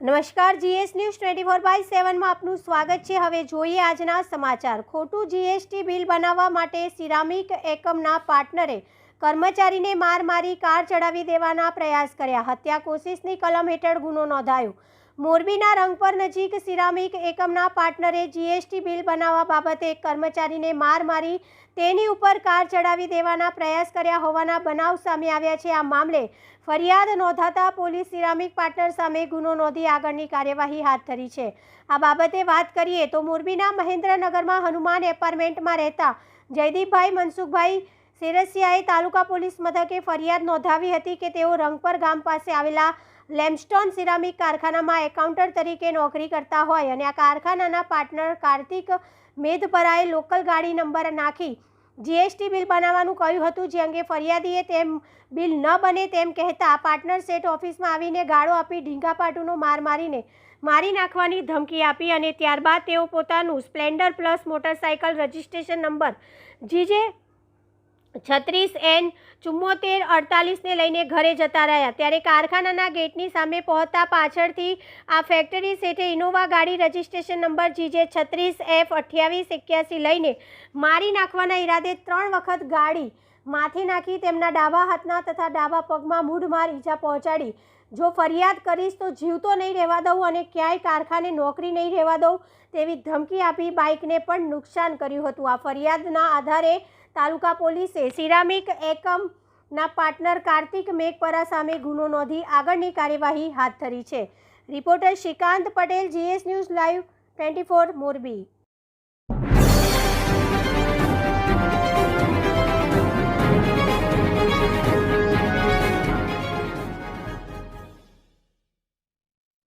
નમસ્કાર GS news twenty four by સેવનમાં આપનું સ્વાગત છે. હવે જોઈએ આજના સમાચાર. ખોટું જીએસટી બિલ બનાવવા માટે સિરામિક એકમના પાર્ટનરે કર્મચારીને માર મારી કાર ચડાવી દેવાના પ્રયાસ કર્યા. હત્યા કોશિશની કલમ હેઠળ ગુનો નોંધાયો. મોરબીના રંગપર નજીક સિરામિક એકમના પાર્ટનરે જીએસટી બિલ બનાવવા બાબતે એક કર્મચારીને માર મારી તેની ઉપર કાર ચડાવી દેવાના પ્રયાસ કર્યા હોવાના બનાવ સામે આવ્યા છે. આ મામલે ફરિયાદ નોંધાતા પોલીસ સિરામિક પાર્ટનર સામે ગુનો નોંધી આગળની કાર્યવાહી હાથ ધરી છે. આ બાબતે વાત કરીએ તો મોરબીના મહેન્દ્રનગરમાં હનુમાન એપાર્ટમેન્ટમાં રહેતા જયદીપભાઈ મનસુખભાઈ સેરસિયાએ તાલુકા પોલીસ મથકે ફરિયાદ નોંધાવી હતી કે તેઓ રંગપર ગામ પાસે આવેલા લેમસ્ટોન સિરામિક કારખાનામાં એકાઉન્ટર તરીકે નોકરી કરતા હોય અને આ કારખાનાના પાર્ટનર કાર્તિક મેધપરાએ લોકલ ગાડી નંબર નાખી જીએસટી બિલ બનાવવાનું કહ્યું હતું, જે અંગે ફરિયાદીએ તેમ બિલ ન બને તેમ કહેતા પાર્ટનર સેટ ઓફિસમાં આવીને ગાળો આપી ઢીંગાપાટુનો માર મારીને મારી નાખવાની ધમકી આપી અને ત્યારબાદ તેઓ પોતાનું Splendor plus motorcycle registration number GJ છત્રીસ એન ચુમ્મોતેર અડતાલીસને લઈને ઘરે જતા રહ્યા. ત્યારે કારખાનાના ગેટની સામે પહોંચતા પાછળથી આ ફેક્ટરી સેટે ઇનોવા ગાડી રજિસ્ટ્રેશન નંબર જીજે છત્રીસ એફ અઠ્યાવીસ એક્યાસી લઈને મારી નાખવાના ઈરાદે ત્રણ વખત ગાડી માથે નાખી તેમના ડાબા હાથના તથા ડાબા પગમાં મૂઢમાર ઈજા પહોંચાડી. જો ફરિયાદ કરીશ તો જીવતો નહીં રહેવા દઉં અને ક્યાંય કારખાને નોકરી નહીં રહેવા દઉં, તેવી ધમકી આપી બાઇકને પણ નુકસાન કર્યું હતું. આ ફરિયાદના આધારે તાલુકા પોલીસે સિરામિક એકમના પાર્ટનર કાર્તિક મેઘપરા સામે ગુનો નોંધી આગળની કાર્યવાહી હાથ ધરી છે. Reporter Shrikant Patel, GS news live twenty four Morbi.